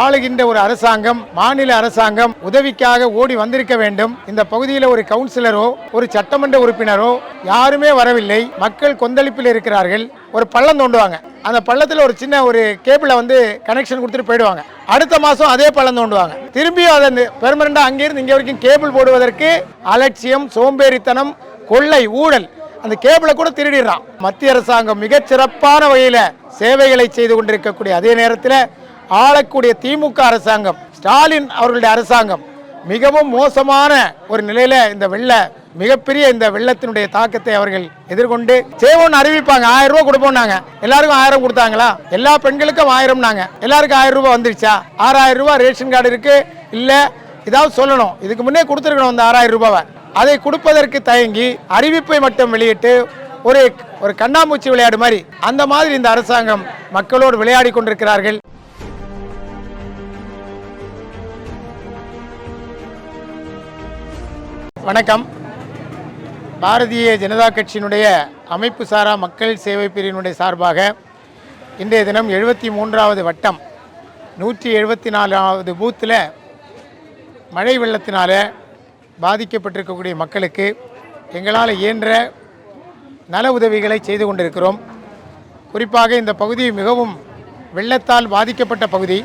ஆளுகின்ற ஒரு அரசாங்கம் மாநில அரசாங்கம் உதவிக்காக ஓடி வந்திருக்க வேண்டும். இந்த பகுதியில் ஒரு கவுன்சிலரோ ஒரு சட்டமன்ற உறுப்பினரோ யாருமே வரவில்லை. மக்கள் கொந்தளிப்பில் இருக்கிறார்கள். ஒரு பள்ளம் தோண்டுவாங்க. அந்த பள்ளத்தில் ஒரு சின்ன ஒரு கேபிளை வந்து கனெக்ஷன் கொடுத்துட்டு போயிடுவாங்க. அடுத்த மாதம் அதே பள்ளம் தோண்டுவாங்க. திரும்பியும் அதை பெர்மனண்டாக அங்கேருந்து இங்கே வரைக்கும் கேபிள் போடுவதற்கு அலட்சியம் சோம்பேறித்தனம் கொள்ளை ஊழல் அந்த கேபிளை கூட திருடிடுறான். மத்திய அரசாங்கம் மிகச்சிறப்பான வகையில் சேவைகளை செய்து கொண்டிருக்கக்கூடிய அதே நேரத்தில் ஆளக்கூடிய திமுக அரசாங்கம் ஸ்டாலின் அவர்களுடைய அரசாங்கம் மிகவும் மோசமான ஒரு நிலையில இந்த வெள்ள மிகப்பெரிய இந்த வெள்ளத்தினுடைய தாக்கத்தை அவர்கள் எதிர்கொண்டு சேவன் அறிவிப்பாங்க ஆயிரம் ரூபாய் கொடுப்போம்னாங்க. எல்லாருக்கும் ஆயிரம் கொடுத்தாங்களா? எல்லா பெண்களுக்கும் ஆயிரம்னாங்க. எல்லாருக்கும் ஆயிரம் ரூபாய் வந்துருச்சா? ஆறாயிரம் ரூபாய் ரேஷன் கார்டு இருக்கு? இல்ல ஏதாவது சொல்லணும். இதுக்கு முன்னே கொடுத்துருக்கணும் அந்த ஆறாயிரம் ரூபாவை. அதை கொடுப்பதற்கு தயங்கி அறிவிப்பை மட்டும் வெளியிட்டு ஒரு ஒரு கண்ணாமூச்சி விளையாடு மாதிரி அந்த மாதிரி இந்த அரசாங்கம் மக்களோடு விளையாடி கொண்டிருக்கிறார்கள். வணக்கம். பாரதிய ஜனதா கட்சியினுடைய அமைப்பு சாரா மக்கள் சேவை பிரிவினுடைய சார்பாக இன்றைய தினம் எழுபத்தி மூன்றாவது வட்டம் நூற்றி எழுபத்தி நாலாவது பூத்தில் மழை வெள்ளத்தினால் பாதிக்கப்பட்டிருக்கக்கூடிய மக்களுக்கு எங்களால் இயன்ற நல உதவிகளை செய்து கொண்டிருக்கிறோம். குறிப்பாக இந்த பகுதி மிகவும் வெள்ளத்தால் பாதிக்கப்பட்ட பகுதி.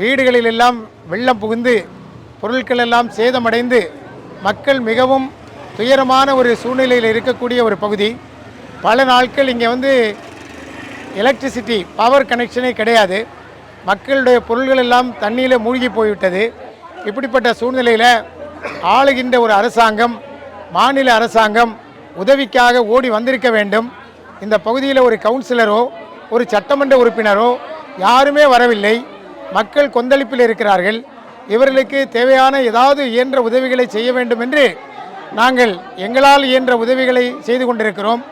வீடுகளிலெல்லாம் வெள்ளம் புகுந்து பொருட்கள் எல்லாம் சேதமடைந்து மக்கள் மிகவும் துயரமான ஒரு சூழ்நிலையில் இருக்கக்கூடிய ஒரு பகுதி. பல நாட்கள் இங்கே வந்து எலக்ட்ரிசிட்டி பவர் கனெக்ஷனே கிடையாது. மக்களுடைய பொருள்கள் எல்லாம் தண்ணியில் மூழ்கி போய்விட்டது. இப்படிப்பட்ட சூழ்நிலையில் ஆளுகின்ற ஒரு அரசாங்கம் மாநில அரசாங்கம் உதவிக்காக ஓடி வந்திருக்க வேண்டும். இந்த பகுதியில் ஒரு கவுன்சிலரோ ஒரு சட்டமன்ற உறுப்பினரோ யாருமே வரவில்லை. மக்கள் கொந்தளிப்பில் இருக்கிறார்கள். இவர்களுக்கு தேவையான ஏதாவது இயன்ற உதவிகளை செய்ய வேண்டும் என்று நாங்கள் எங்களால் இயன்ற உதவிகளை செய்து கொண்டிருக்கிறோம்.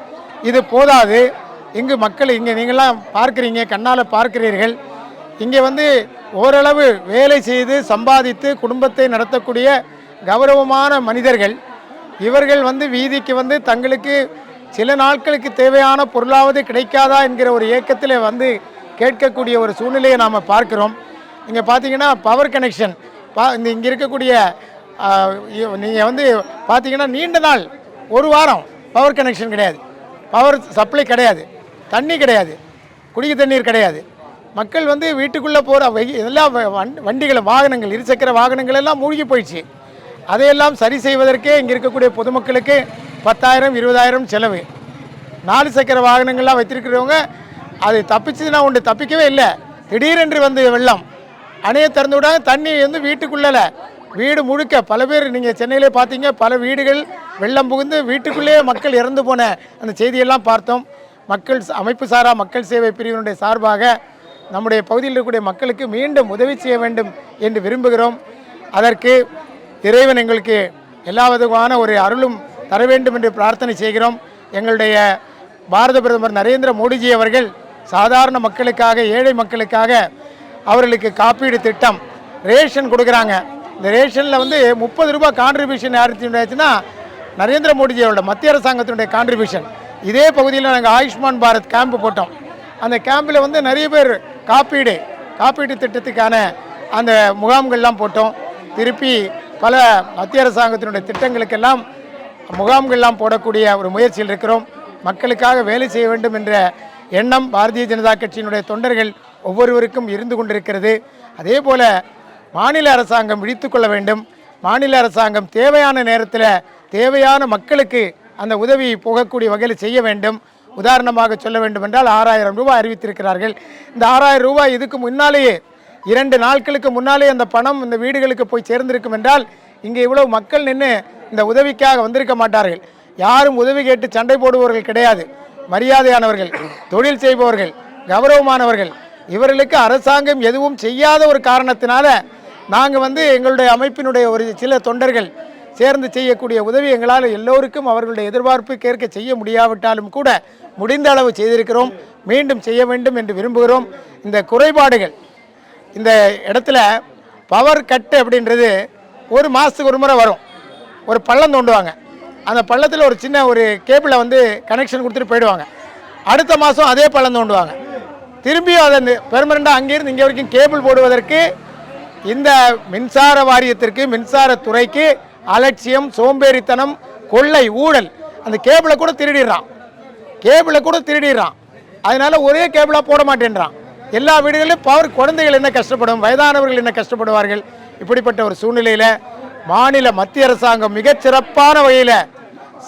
இது போதாது. இங்கு மக்கள் இங்கே நீங்களாம் பார்க்குறீங்க கண்ணால் பார்க்கிறீர்கள். இங்கே வந்து ஓரளவு வேலை செய்து சம்பாதித்து குடும்பத்தை நடத்தக்கூடிய கௌரவமான மனிதர்கள். இவர்கள் வந்து வீதிக்கு வந்து தங்களுக்கு சில நாட்களுக்கு தேவையான பொருளாவது கிடைக்காதா என்கிற ஒரு ஏக்கத்தில் வந்து கேட்கக்கூடிய ஒரு சூழ்நிலையை நாம் பார்க்கிறோம். இங்கே பார்த்தீங்கன்னா பவர் கனெக்ஷன் பா இந்த இங்கே இருக்கக்கூடிய நீங்கள் வந்து பார்த்தீங்கன்னா நீண்ட நாள் ஒரு வாரம் பவர் கனெக்ஷன் கிடையாது. பவர் சப்ளை கிடையாது. தண்ணி கிடையாது. குடிக்க தண்ணீர் கிடையாது. மக்கள் வந்து வீட்டுக்குள்ளே போகிற எல்லா வ- வண்டி- வாகனங்கள் இருசக்கர வாகனங்கள் எல்லாம் மூழ்கி போயிடுச்சு. அதையெல்லாம் சரி செய்வதற்கே இங்கே இருக்கக்கூடிய பொதுமக்களுக்கு பத்தாயிரம் இருபதாயிரம் செலவு. நாலு சக்கர வாகனங்கள்லாம் வைத்திருக்கிறவங்க அது தப்பிச்சதுன்னா உண்டு தப்பிக்கவே இல்லை. திடீரென்று வந்து வெள்ளம். அணையை திறந்து விடாங்க தண்ணி வந்து வீட்டுக்குள்ளே வீடு முழுக்க. பல பேர் நீங்கள் சென்னையிலே பார்த்தீங்க பல வீடுகள் வெள்ளம் புகுந்து வீட்டுக்குள்ளேயே மக்கள் இறந்து போன அந்த செய்தியெல்லாம் பார்த்தோம். மக்கள் அமைப்பு சாரா மக்கள் சேவை பிரிவினுடைய சார்பாக நம்முடைய பகுதியில் இருக்கக்கூடிய மக்களுக்கு மீண்டும் உதவி செய்ய வேண்டும் என்று விரும்புகிறோம். அதற்கு இறைவன் எங்களுக்கு எல்லா விதமான ஒரு அருளும் தர வேண்டும் என்று பிரார்த்தனை செய்கிறோம். எங்களுடைய பாரத பிரதமர் நரேந்திர மோடிஜி அவர்கள் சாதாரண மக்களுக்காக ஏழை மக்களுக்காக அவர்களுக்கு காப்பீடு திட்டம் ரேஷன் கொடுக்குறாங்க. இந்த ரேஷனில் வந்து முப்பது ரூபாய் கான்ட்ரிபியூஷன் யாருச்சுன்னா நரேந்திர மோடிஜியோட மத்திய அரசாங்கத்தினுடைய கான்ட்ரிபியூஷன் இதே பகுதியில் நாங்கள் ஆயுஷ்மான் பாரத் கேம்ப் போட்டோம். அந்த கேம்பில் வந்து நிறைய பேர் காப்பீடு காப்பீட்டு திட்டத்துக்கான அந்த முகாம்கள்லாம் போட்டோம். திருப்பி பல மத்திய அரசாங்கத்தினுடைய திட்டங்களுக்கெல்லாம் முகாம்கள்லாம் போடக்கூடிய ஒரு முயற்சியில் இருக்கிறோம். மக்களுக்காக வேலை செய்ய வேண்டும் என்ற எண்ணம் பாரதிய ஜனதா கட்சியினுடைய தொண்டர்கள் ஒவ்வொருவருக்கும் இருந்து கொண்டிருக்கிறது. அதே போல மாநில அரசாங்கம் விழித்து கொள்ள வேண்டும். மாநில அரசாங்கம் தேவையான நேரத்தில் தேவையான மக்களுக்கு அந்த உதவி போகக்கூடிய வகையில் செய்ய வேண்டும். உதாரணமாக சொல்ல வேண்டுமென்றால் ஆறாயிரம் ரூபாய் அறிவித்திருக்கிறார்கள். இந்த ஆறாயிரம் ரூபாய் இதுக்கு முன்னாலேயே இரண்டு நாட்களுக்கு முன்னாலே அந்த பணம் இந்த வீடுகளுக்கு போய் சேர்ந்திருக்கும் என்றால் இங்கே இவ்வளவு மக்கள் நின்று இந்த உதவிக்காக வந்திருக்க மாட்டார்கள். யாரும் உதவி கேட்டு சண்டை போடுபவர்கள் கிடையாது. மரியாதையானவர்கள் தொழில் செய்பவர்கள் கௌரவமானவர்கள் இவர்களுக்கு அரசாங்கம் எதுவும் செய்யாத ஒரு காரணத்தினால நாங்கள் வந்து எங்களுடைய அமைப்பினுடைய ஒரு சில தொண்டர்கள் சேர்ந்து செய்யக்கூடிய உதவி எங்களால் எல்லோருக்கும் அவர்களுடைய எதிர்பார்ப்பு கேட்க செய்ய முடியாவிட்டாலும் கூட முடிந்த அளவு செய்திருக்கிறோம். மீண்டும் செய்ய வேண்டும் என்று விரும்புகிறோம். இந்த குறைபாடுகள் இந்த இடத்துல பவர் கட்டு அப்படின்றது ஒரு மாதத்துக்கு ஒரு முறை வரும். ஒரு பள்ளம் தோண்டுவாங்க. அந்த பள்ளத்தில் ஒரு சின்ன ஒரு கேபிளை வந்து கனெக்ஷன் கொடுத்துட்டு போயிடுவாங்க. அடுத்த மாதம் அதே பள்ளம் தோண்டுவாங்க. திரும்பியும் அதை பெர்மனண்டாக அங்கேருந்து இங்கே வரைக்கும் கேபிள் போடுவதற்கு இந்த மின்சார வாரியத்திற்கு மின்சாரத்துறைக்கு அலட்சியம் சோம்பேறித்தனம் கொள்ளை ஊழல் அந்த கேபிளை கூட திருடிடுறான். கேபிளை கூட திருடிடுறான். அதனால் ஒரே கேபிளாக போட மாட்டேன்றான். எல்லா வீடுகளிலும் பவர் குழந்தைகள் என்ன கஷ்டப்படும் வயதானவர்கள் என்ன கஷ்டப்படுவார்கள்? இப்படிப்பட்ட ஒரு சூழ்நிலையில் மாநில மத்திய அரசாங்கம் மிகச்சிறப்பான வகையில்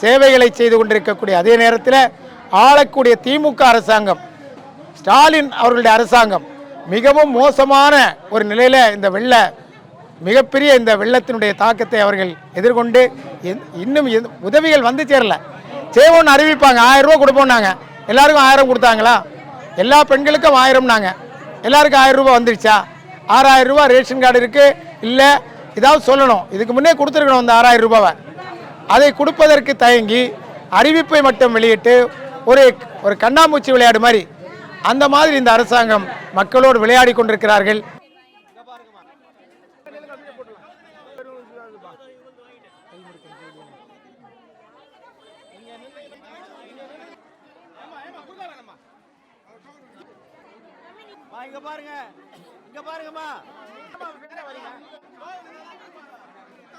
சேவைகளை செய்து கொண்டிருக்கக்கூடிய அதே நேரத்தில் ஆளக்கூடிய திமுக அரசாங்கம் ஸ்டாலின் அவர்களுடைய அரசாங்கம் மிகவும் மோசமான ஒரு நிலையில் இந்த வெள்ள மிகப்பெரிய இந்த வெள்ளத்தினுடைய தாக்கத்தை அவர்கள் எதிர்கொண்டு இன்னும் உதவிகள் வந்து சேரல. சேவன் அறிவிப்பாங்க. ஆயிரம் ரூபா கொடுப்போம்னாங்க எல்லாருக்கும் ஆயிரம் கொடுத்தாங்களா? எல்லா பெண்களுக்கும் ஆயிரம்னாங்க எல்லாருக்கும் ஆயிரம் ரூபா வந்துருச்சா? ஆறாயிரம் ரூபா ரேஷன் கார்டு இருக்குது இல்லை ஏதாவது சொல்லணும். இதுக்கு முன்னே கொடுத்துருக்கணும் அந்த ஆறாயிரம் ரூபாவை. அதை கொடுப்பதற்கு தயங்கி அறிவிப்பை மட்டும் வெளியிட்டு ஒரு ஒரு கண்ணாமூச்சி விளையாடு மாதிரி அந்த மாதிரி இந்த அரசாங்கம் மக்களோடு விளையாடி கொண்டிருக்கிறார்கள். அம்மா, இங்க பாருங்க. இங்க பாருங்கம்மா.